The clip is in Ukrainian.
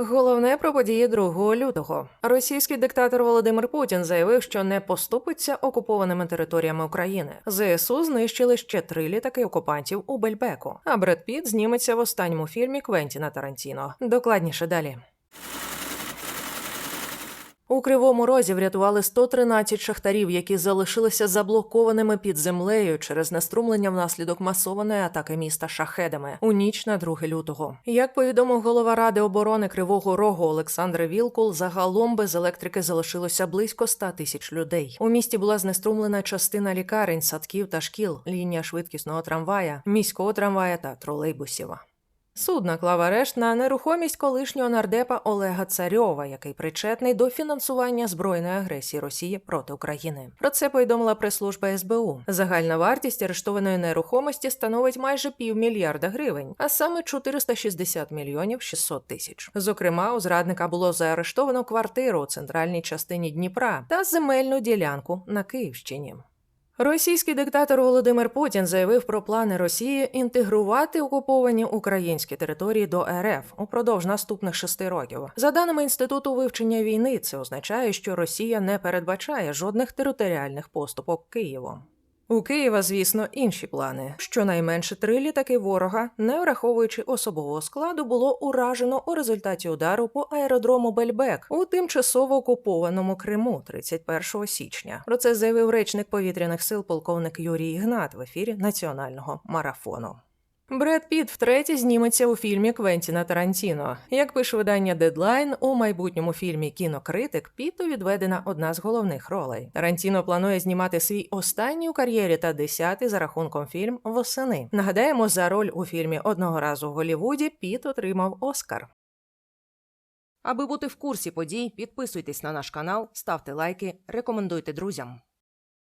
Головне про події 2 лютого. Російський диктатор Володимир Путін заявив, що не поступиться окупованими територіями України. ЗСУ знищили ще три літаки окупантів у Бельбеку. А Бред Піт зніметься в останньому фільмі Квентіна Тарантіно. Докладніше далі. У кривому розі врятували 113 шахтарів, які залишилися заблокованими під землею через наструмлення внаслідок масованої атаки міста шахедами у ніч на 2 лютого. Як повідомив голова ради оборони Кривого Рогу Олександр Вілкул, загалом без електрики залишилося близько 100 тисяч людей. У місті була знеструмлена частина лікарень, садків та шкіл, лінія швидкісного трамвая, міського трамвая та тролейбусів. Суд наклав арешт на нерухомість колишнього нардепа Олега Царьова, який причетний до фінансування збройної агресії Росії проти України. Про це повідомила прес-служба СБУ. Загальна вартість арештованої нерухомості становить майже півмільярда гривень, а саме 460 мільйонів 600 тисяч. Зокрема, у зрадника було заарештовано квартиру у центральній частині Дніпра та земельну ділянку на Київщині. Російський диктатор Володимир Путін заявив про плани Росії інтегрувати окуповані українські території до РФ упродовж наступних шести років. За даними інституту вивчення війни, це означає, що Росія не передбачає жодних територіальних поступок Києву. У Києва, звісно, інші плани. Щонайменше три літаки ворога, не враховуючи особового складу, було уражено у результаті удару по аеродрому Бельбек у тимчасово окупованому Криму 31 січня. Про це заявив речник повітряних сил полковник Юрій Ігнат в ефірі національного марафону. Бред Піт втретє зніметься у фільмі Квентіна Тарантіно. Як пише видання Дедлайн, у майбутньому фільмі Кінокритик Піту відведена одна з головних ролей. Тарантіно планує знімати свій останній у кар'єрі та десятий за рахунком фільм восени. Нагадаємо, за роль у фільмі одного разу в Голлівуді Піт отримав Оскар. Аби бути в курсі подій, підписуйтесь на наш канал, ставте лайки, рекомендуйте друзям.